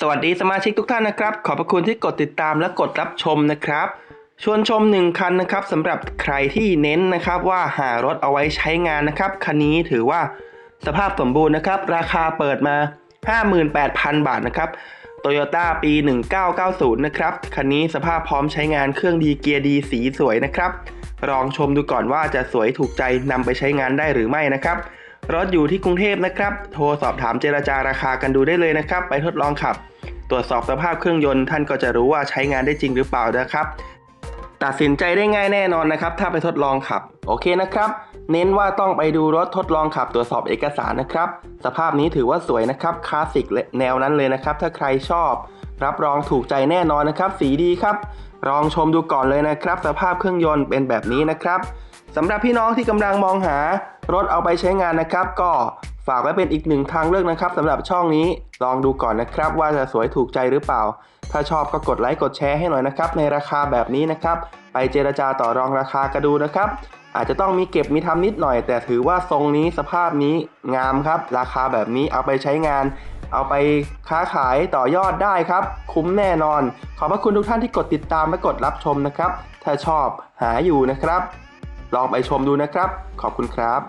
สวัสดีสมาชิกทุกท่านนะครับ ขอบพระคุณที่กดติดตามและกดรับชมนะครับ ชวนชม 1 คันนะครับสำหรับใครที่เน้นนะครับว่าหารถเอาไว้ใช้งานนะครับ คันนี้ถือว่าสภาพสมบูรณ์นะครับ ราคาเปิดมา 58,000 บาทนะครับโตโยต้าปี 1990 นะครับ คันนี้สภาพพร้อมใช้งานเครื่องดีเกียร์ดีสีสวยนะครับลองชมดูก่อนว่าจะสวยถูกใจนำไปใช้งานได้หรือไม่นะครับ รถอยู่ที่กรุงเทพนะครับ โทรสอบถามเจราจาราคากันดูได้เลยนะครับ ไปทดลองขับ ตรวจสอบสภาพเครื่องยนต์ท่านก็จะรู้ว่าใช้งานได้จริงหรือเปล่านะครับตัดสินใจได้ง่ายแน่นอนนะครับ ถ้าไปทดลองขับ โอเคนะครับ เน้นว่าต้องไปดูรถทดลองขับตรวจสอบเอกสารนะครับ สภาพนี้ถือว่าสวยนะครับคลาสสิกแนวนั้นเลยนะครับ ถ้าใครชอบ รับรองถูกใจแน่นอนนะครับ สีดีครับลองชมดูก่อนเลยนะครับ สภาพเครื่องยนต์เป็นแบบนี้นะครับ สำหรับพี่น้องที่กำลังมองหารถเอาไปใช้งานนะครับ ก็ฝากไว้เป็นอีกหนึ่งทางเลือกนะครับสำหรับช่องนี้ลองดูก่อนนะครับ ว่าจะสวยถูกใจหรือเปล่า ถ้าชอบก็กดไลค์กดแชร์ให้หน่อยนะครับ ในราคาแบบนี้นะครับ ไปเจรจาต่อรองราคากันดูนะครับ อาจจะต้องมีเก็บมีทำนิดหน่อย แต่ถือว่าทรงนี้สภาพนี้งามครับ ราคาแบบนี้เอาไปใช้งาน เอาไปค้าขายต่อยอดได้ครับ คุ้มแน่นอน ขอบพระคุณทุกท่านที่กดติดตามและกดรับชมนะครับ ถ้าชอบหาอยู่นะครับ ลองไปชมดูนะครับ ขอบคุณครับ